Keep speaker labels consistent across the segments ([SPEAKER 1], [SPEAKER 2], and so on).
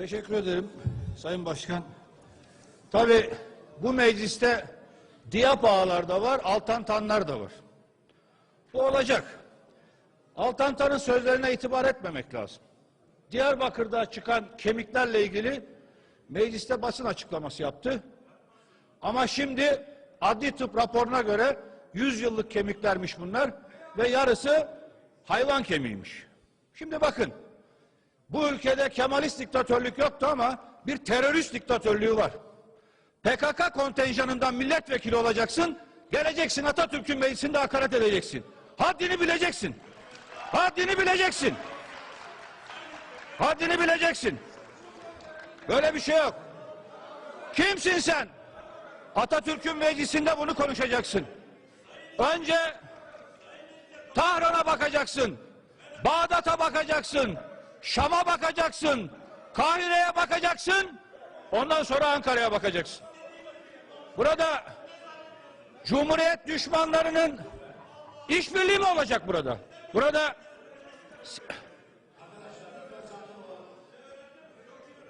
[SPEAKER 1] Teşekkür ederim Sayın Başkan. Tabii bu mecliste diyap ağalar da var, altantanlar da var. Bu olacak. Altantanın sözlerine itibar etmemek lazım. Diyarbakır'da çıkan kemiklerle ilgili mecliste basın açıklaması yaptı. Ama şimdi adli tıp raporuna göre 100 yıllık kemiklermiş bunlar ve yarısı hayvan kemiğiymiş. Şimdi bakın bu ülkede Kemalist diktatörlük yoktu ama bir terörist diktatörlüğü var. PKK kontenjanından milletvekili olacaksın, geleceksin Atatürk'ün meclisinde hakaret edeceksin. Haddini bileceksin. Haddini bileceksin. Haddini bileceksin. Böyle bir şey yok. Kimsin sen? Atatürk'ün meclisinde bunu konuşacaksın. Önce Tahran'a bakacaksın. Bağdat'a bakacaksın. Şam'a bakacaksın. Kahire'ye bakacaksın. Ondan sonra Ankara'ya bakacaksın. Burada Cumhuriyet düşmanlarının işbirliği mi olacak burada? Burada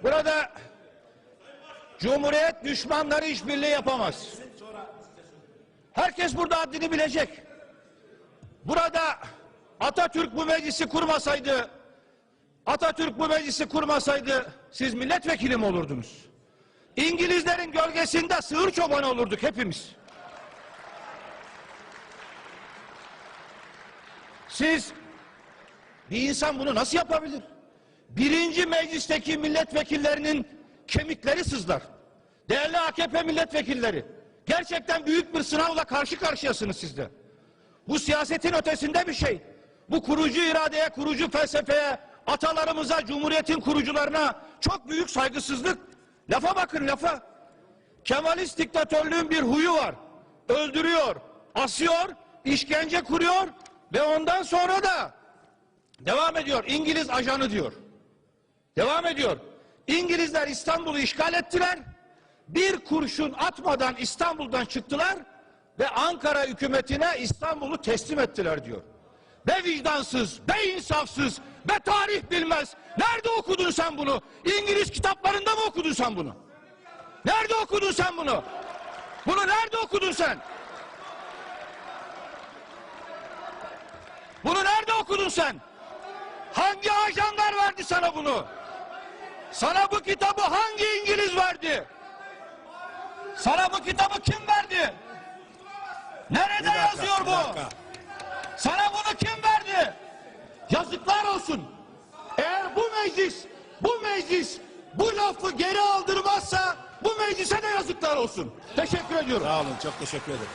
[SPEAKER 1] Burada Cumhuriyet düşmanları işbirliği yapamaz. Herkes burada haddini bilecek. Burada Atatürk bu meclisi kurmasaydı, Atatürk bu meclisi kurmasaydı siz milletvekili mi olurdunuz? İngilizlerin gölgesinde sığır çobanı olurduk hepimiz. Siz bir insan bunu nasıl yapabilir? Birinci meclisteki milletvekillerinin kemikleri sızlar. Değerli AKP milletvekilleri, gerçekten büyük bir sınavla karşı karşıyasınız sizde. Bu siyasetin ötesinde bir şey. Bu kurucu iradeye, kurucu felsefeye, atalarımıza, cumhuriyetin kurucularına çok büyük saygısızlık. Lafa bakın lafa. Kemalist diktatörlüğün bir huyu var. Öldürüyor, asıyor, işkence kuruyor ve ondan sonra da devam ediyor. İngiliz ajanı diyor. Devam ediyor. İngilizler İstanbul'u işgal ettiler. Bir kurşun atmadan İstanbul'dan çıktılar ve Ankara hükümetine İstanbul'u teslim ettiler diyor. Be vicdansız, be insafsız, be tarih bilmez. Nerede okudun sen bunu? İngiliz kitaplarında mı okudun sen bunu? Nerede okudun sen bunu? Bunu nerede okudun sen? Bunu nerede okudun sen? Hangi ajanlar verdi sana bunu? Sana bu kitabı hangi İngiliz verdi? Sana bu kitabı kim verdi? Nerede yazıyor bu? Sana bunu kim verdi? Yazıklar olsun. Eğer bu meclis, bu meclis bu lafı geri aldırmazsa bu meclise de yazıklar olsun. Teşekkür ediyorum.
[SPEAKER 2] Sağ olun çok teşekkür ederim.